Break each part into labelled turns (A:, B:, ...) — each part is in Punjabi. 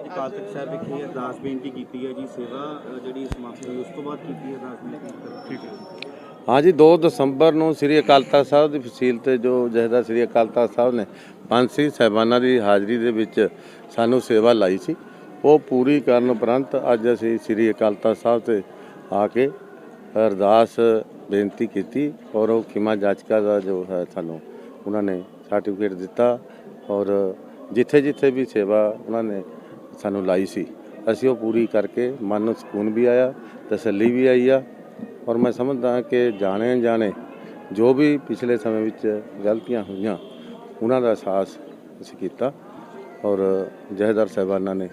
A: ਅੱਜ ਅਕਾਲ ਤਖਤ ਸਾਹਿਬ ਵਿਖੇ ਅਰਦਾਸ ਬੇਨਤੀ ਕੀਤੀ ਹੈ ਜੀ ਸੇਵਾ ਅ, ਜਿਹੜੀ ਸਮਾਪਤ ਹੋਈ ਉਸ ਤੋਂ ਬਾਅਦ ਕੀਤੀ ਹੈ ਅਰਦਾਸ ਬੇਨਤੀ। ਠੀਕ ਹੈ।
B: ਹਾਂਜੀ 2 ਦਸੰਬਰ ਨੂੰ ਸ੍ਰੀ ਅਕਾਲ ਤਖਤ ਸਾਹਿਬ ਦੀ ਫਸੀਲ ਤੇ ਜੋ ਜਹਦਾ ਸ੍ਰੀ ਅਕਾਲ ਤਖਤ ਸਾਹਿਬ ਨੇ ਪੰਜ ਸਿੰਘ ਸਾਹਿਬਾਨਾਂ ਦੀ ਹਾਜ਼ਰੀ ਦੇ ਵਿੱਚ ਸਾਨੂੰ ਸੇਵਾ ਲਾਈ ਸੀ ਉਹ ਪੂਰੀ ਕਰਨ ਉਪਰੰਤ ਅੱਜ ਅਸੀਂ ਸ੍ਰੀ ਅਕਾਲ ਤਖਤ ਸਾਹਿਬ ਤੇ ਆ ਕੇ ਅਰਦਾਸ ਬੇਨਤੀ ਕੀਤੀ ਔਰ ਉਹ ਖਿਮਾ ਜਾਚਕਾ ਦਾ ਜੋ ਹੈ ਸਾਨੂੰ ਉਹਨਾਂ ਨੇ ਸਰਟੀਫਿਕੇਟ ਦਿੱਤਾ ਔਰ ਜਿੱਥੇ ਜਿੱਥੇ ਵੀ ਸੇਵਾ ਉਹਨਾਂ ਨੇ ਸਾਨੂੰ ਲਾਈ ਸੀ। ਅਸੀਂ ਉਹ ਪੂਰੀ ਕਰਕੇ ਮਨ ਨੂੰ ਸਕੂਨ ਵੀ ਆਇਆ ਤਸੱਲੀ ਵੀ ਆਈ ਆ। ਔਰ ਮੈਂ ਸਮਝਦਾ ਹਾਂ ਕਿ ਜਾਣੇ ਅਣਜਾਣੇ ਜੋ ਵੀ ਪਿਛਲੇ ਸਮੇਂ ਵਿੱਚ ਗਲਤੀਆਂ ਹੋਈਆਂ ਉਹਨਾਂ ਦਾ ਅਹਿਸਾਸ ਅਸੀਂ ਕੀਤਾ। ਔਰ ਜਹੇਦਾਰ ਸਾਹਿਬਾਨਾਂ ਨੇ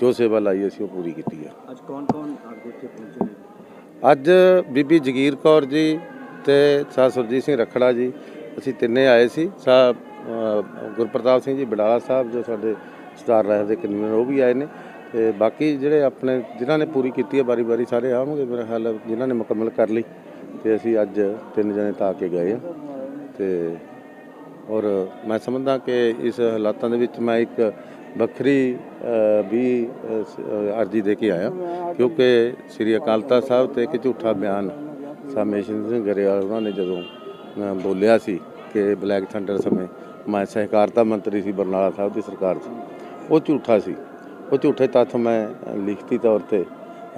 B: ਜੋ ਸੇਵਾ ਲਾਈ ਅਸੀਂ ਉਹ ਪੂਰੀ ਕੀਤੀ ਹੈ
A: ਅੱਜ ਕੌਣ ਕੌਣ ਅੱਗੇ ਇੱਥੇ ਪਹੁੰਚੇ ਨੇ?
B: ਅੱਜ ਬੀਬੀ ਜਗੀਰ ਕੌਰ ਜੀ ਤੇ ਸਾ ਸੁਰਜੀਤ ਸਿੰਘ ਰਖੜਾ ਜੀ ਅਸੀਂ ਤਿੰਨੇ ਆਏ ਸੀ। ਸਾ ਅ, ਗੁਰਪ੍ਰਤਾਪ ਸਿੰਘ ਜੀ ਬਡਾਲਾ ਸਾਹਿਬ ਜੋ ਸਾਡੇ ਸਟਾਰ ਰਹਿ ਦੇ ਕਨਵੀਨਰ ਉਹ ਵੀ ਆਏ ਨੇ। ਤੇ ਬਾਕੀ ਜਿਹੜੇ ਆਪਣੇ, ਜਿਨ੍ਹਾਂ ਨੇ ਪੂਰੀ ਕੀਤੀ ਹੈ ਬਾਰੀ-ਬਾਰੀ ਸਾਰੇ ਆਵਾਂਗੇ ਮੇਰਾ ਖਿਆਲ ਹੈ ਜਿਨ੍ਹਾਂ ਨੇ ਮੁਕੰਮਲ ਕਰ ਲਈ। ਤੇ ਅਸੀਂ ਅੱਜ ਤਿੰਨ ਜਣੇ ਤਾਂ ਆ ਕੇ ਗਏ ਆ ਤੇ ਔਰ ਮੈਂ ਸਮਝਦਾ ਕਿ ਇਸ ਹਾਲਾਤਾਂ ਦੇ ਵਿੱਚ ਮੈਂ ਇੱਕ ਵੱਖਰੀ ਵੀ ਅਰਜ਼ੀ ਦੇ ਕੇ ਆਇਆ। ਕਿਉਂਕਿ ਸ੍ਰੀ ਅਕਾਲ ਤਖਤ ਸਾਹਿਬ ਤੇ ਇੱਕ ਝੂਠਾ ਬਿਆਨ ਸਾਮੇਸ਼ਨ ਸਿੰਘ ਗਰੇਵਾਲ ਉਹਨਾਂ ਨੇ ਜਦੋਂ ਬੋਲਿਆ ਸੀ ਕਿ ਬਲੈਕ ਥੰਡਰ ਸਮੇਂ ਮੈਂ ਸਹਿਕਾਰਤਾ ਮੰਤਰੀ ਸੀ ਬਰਨਾਲਾ ਸਾਹਿਬ ਦੀ ਸਰਕਾਰ 'ਚ। ਉਹ ਝੂਠਾ ਸੀ। ਉਹ ਝੂਠੇ ਤੱਥ ਮੈਂ ਲਿਖਤੀ ਤੌਰ ਤੇ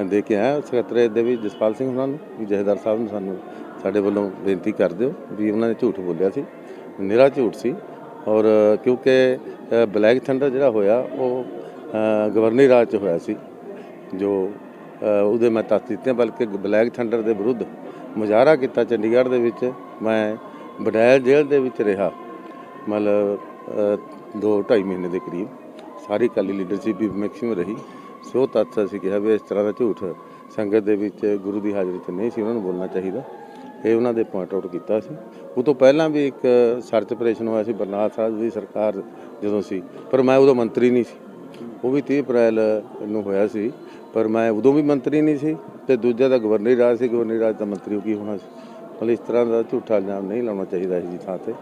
B: ਦੇ ਕੇ ਆਇਆ। ਸਕੱਤਰੇ ਦੇ ਵੀ ਜਸਪਾਲ ਸਿੰਘ ਉਹਨਾਂ ਨੂੰ ਵੀ ਜਹੇਦਾਰ ਸਾਹਿਬ ਨੂੰ ਸਾਨੂੰ ਸਾਡੇ ਵੱਲੋਂ ਬੇਨਤੀ ਕਰ ਦਿਓ ਵੀ ਉਹਨਾਂ ਨੇ ਝੂਠ ਬੋਲਿਆ ਸੀ। ਨਿਰਾ ਝੂਠ ਸੀ। ਔਰ ਕਿਉਂਕਿ ਬਲੈਕ ਥੰਡਰ ਜਿਹੜਾ ਹੋਇਆ ਉਹ ਅ, ਰਾਜ ਚ ਹੋਇਆ ਸੀ ਜੋ ਉਹਦੇ ਮੈਂ ਤੱਥ ਦਿੱਤੇ ਬਲਕਿ ਬਲੈਕ ਥੰਡਰ ਦੇ ਵਿਰੁੱਧ ਮੁਜ਼ਾਹਰਾ ਕੀਤਾ। ਚੰਡੀਗੜ੍ਹ ਦੇ ਵਿੱਚ ਮੈਂ ਬਡੈਲ ਜੇਲ੍ਹ ਦੇ ਵਿੱਚ ਰਿਹਾ ਮਤਲਬ ਅ, ਦੋ ਢਾਈ ਮਹੀਨੇ ਦੇ ਕਰੀਬ। ਸਾਰੀ ਕਾਲੀ ਲੀਡਰਸ਼ਿਪ ਵੀ ਮੈਕਸਿਮਮ ਰਹੀ। ਸੋ ਤੱਥ ਅਸੀਂ ਕਿਹਾ ਵੀ ਇਸ ਤਰ੍ਹਾਂ ਦਾ ਝੂਠ ਸੰਗਤ ਦੇ ਵਿੱਚ ਗੁਰੂ ਦੀ ਹਾਜ਼ਰੀ 'ਚ ਨਹੀਂ ਸੀ, ਉਹਨਾਂ ਨੂੰ ਬੋਲਣਾ ਚਾਹੀਦਾ। ਇਹ ਉਹਨਾਂ ਦੇ ਪੁਆਇੰਟ ਆਊਟ ਕੀਤਾ ਸੀ। ਉਹ ਤੋਂ ਪਹਿਲਾਂ ਵੀ ਇੱਕ ਸਰਚ ਆਪਰੇਸ਼ਨ ਹੋਇਆ ਸੀ, ਬਰਨਾਲਾ ਸਾਹਿਬ ਦੀ ਸਰਕਾਰ ਜਦੋਂ ਸੀ, ਪਰ ਮੈਂ ਉਦੋਂ ਮੰਤਰੀ ਨਹੀਂ ਸੀ। ਉਹ ਵੀ 30 ਅਪ੍ਰੈਲ ਨੂੰ ਹੋਇਆ ਸੀ, ਪਰ ਮੈਂ ਉਦੋਂ ਵੀ ਮੰਤਰੀ ਨਹੀਂ ਸੀ ਤੇ ਦੂਜਾ ਦਾ ਗਵਰਨਰ ਰਾਜ ਸੀ, ਗਵਰਨਰੀ ਰਾਜ ਦਾ ਮੰਤਰੀ ਕੀ ਹੋਣਾ ਸੀ। ਮਤਲਬ ਇਸ ਤਰ੍ਹਾਂ ਦਾ ਝੂਠਾ ਇਲਜ਼ਾਮ ਨਹੀਂ ਲਾਉਣਾ ਚਾਹੀਦਾ ਇਸ ਦੀ ਥਾਂ ਤੇ।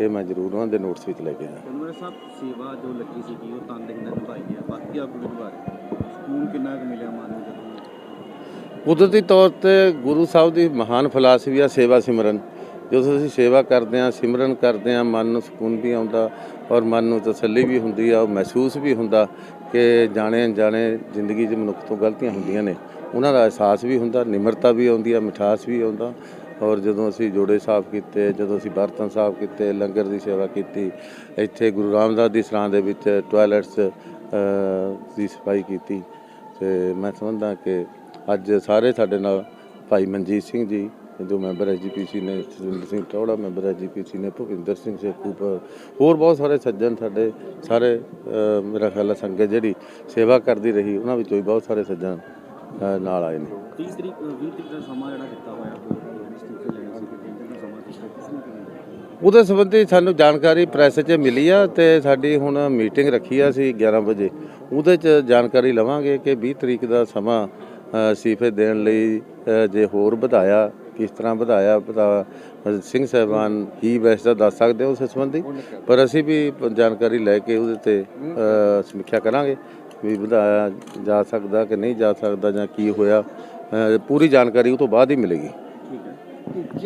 B: ਇਹ ਮੈਂ ਜ਼ਰੂਰ ਉਹਨਾਂ ਦੇ ਨੋਟਿਸ ਵਿੱਚ ਲੈ ਕੇ ਆਇਆ।
A: ਕਨਵਰ ਸਾਹਿਬ ਸੇਵਾ ਜੋ ਲੱਗੀ ਸੀ ਉਹ ਤਨ ਦੇ ਨਾਲ ਨਿਭਾਈ ਹੈ ਬਾਕੀ ਆਪ ਗੁਰਦੁਆਰੇ ਸਕੂਨ ਕਿੰਨਾ ਕੁ ਮਿਲਿਆ ਮਨ ਨੂੰ ਜਦੋਂ?
B: ਕੁਦਰਤੀ ਤੌਰ ਤੇ ਗੁਰੂ ਸਾਹਿਬ ਦੀ ਮਹਾਨ ਫਲਸਫੀ ਆ ਸੇਵਾ ਸਿਮਰਨ। ਜਦੋਂ ਅਸੀਂ ਸੇਵਾ ਕਰਦੇ ਹਾਂ ਸਿਮਰਨ ਕਰਦੇ ਹਾਂ ਮਨ ਨੂੰ ਸਕੂਨ ਵੀ ਆਉਂਦਾ ਔਰ ਮਨ ਨੂੰ ਤਸੱਲੀ ਵੀ ਹੁੰਦੀ ਆ ਉਹ ਮਹਿਸੂਸ ਵੀ ਹੁੰਦਾ ਕਿ ਜਾਣੇ ਅਣਜਾਣੇ ਜ਼ਿੰਦਗੀ 'ਚ ਮਨੁੱਖ ਤੋਂ ਗਲਤੀਆਂ ਹੁੰਦੀਆਂ ਨੇ। ਉਹਨਾਂ ਦਾ ਅਹਿਸਾਸ ਵੀ ਹੁੰਦਾ ਨਿਮਰਤਾ ਵੀ ਆਉਂਦੀ ਆ ਮਿਠਾਸ ਵੀ ਆਉਂਦਾ। ਔਰ ਜਦੋਂ ਅਸੀਂ ਜੋੜੇ ਸਾਫ਼ ਕੀਤੇ ਜਦੋਂ ਅਸੀਂ ਬਰਤਨ ਸਾਫ਼ ਕੀਤੇ ਲੰਗਰ ਦੀ ਸੇਵਾ ਕੀਤੀ ਇੱਥੇ ਗੁਰੂ ਰਾਮਦਾਸ ਦੀ ਸਰਾਂ ਦੇ ਵਿੱਚ ਟਾਇਲਟਸ ਦੀ ਸਫ਼ਾਈ ਕੀਤੀ। ਤੇ ਮੈਂ ਸਮਝਦਾ ਕਿ ਅੱਜ ਸਾਰੇ ਸਾਡੇ ਨਾਲ ਭਾਈ ਮਨਜੀਤ ਸਿੰਘ ਜੀ ਜੋ ਮੈਂਬਰ ਐਜੀਪੀਸੀ ਨੇ ਸੁਰਿੰਦਰ ਸਿੰਘ ਟੌੜਾ ਮੈਂਬਰ ਐਜੀਪੀਸੀ ਨੇ ਭੁਪਿੰਦਰ ਸਿੰਘ ਸੇਖੂਪ ਹੋਰ ਬਹੁਤ ਸਾਰੇ ਸੱਜਣ ਸਾਡੇ ਸਾਰੇ ਅ, ਮੇਰਾ ਖਿਆਲ ਹੈ ਸੰਗਤ ਜਿਹੜੀ ਸੇਵਾ ਕਰਦੀ ਰਹੀ ਉਹਨਾਂ ਵਿੱਚੋਂ ਵੀ ਬਹੁਤ ਸਾਰੇ ਸੱਜਣ ਨਾਲ ਆਏ ਨੇ।
A: 30 ਤਰੀਕ 20 ਤਰੀਕ ਦਾ ਸਮਾਂ ਜਿਹੜਾ ਦਿੱਤਾ ਹੋਇਆ।
B: ਉਹਦੇ ਸੰਬੰਧੀ ਸਾਨੂੰ ਜਾਣਕਾਰੀ ਪ੍ਰੈਸ 'ਚ ਮਿਲੀ ਆ ਤੇ ਸਾਡੀ ਹੁਣ ਮੀਟਿੰਗ ਰੱਖੀ ਆ ਸੀ 11 ਵਜੇ। ਉਹਦੇ 'ਚ ਜਾਣਕਾਰੀ ਲਵਾਂਗੇ ਕਿ 20 ਤਰੀਕ ਦਾ ਸਮਾਂ ਅ, ਦੇਣ ਲਈ ਜੇ ਹੋਰ ਵਧਾਇਆ ਕਿਸ ਤਰ੍ਹਾਂ ਵਧਾਇਆ ਵਧਾ ਸਿੰਘ ਸਾਹਿਬਾਨ ਕੀ ਵੈਸੇ ਤਾਂ ਦੱਸ ਸਕਦੇ ਹੋ ਉਸ ਸੰਬੰਧੀ ਪਰ ਅਸੀਂ ਵੀ ਜਾਣਕਾਰੀ ਲੈ ਕੇ ਉਹਦੇ ਤੇ ਸਮੀਖਿਆ ਕਰਾਂਗੇ ਵੀ ਵਧਾਇਆ ਜਾ ਸਕਦਾ ਕਿ ਨਹੀਂ ਜਾ ਸਕਦਾ ਜਾਂ ਕੀ ਹੋਇਆ। ਪੂਰੀ ਜਾਣਕਾਰੀ ਉਹ ਤੋਂ ਬਾਅਦ ਹੀ ਮਿਲੇਗੀ।
A: ਠੀਕ ਹੈ